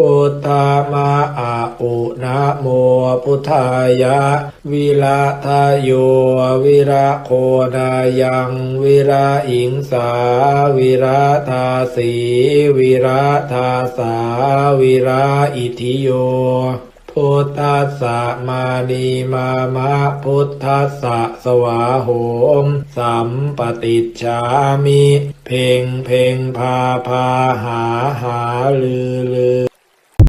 พุทธามาอาอุนะโมพุทธายะ วิระทายโยวิระโคนายังวิระอิงสา วิระทาสีวิระทาสา วิระอิทิโยพุทธัสสะมานีมามะพุทธัสสะสวาโหมสัมปติจามิ เพ่งเพ่งพาพาหาหาลือลือ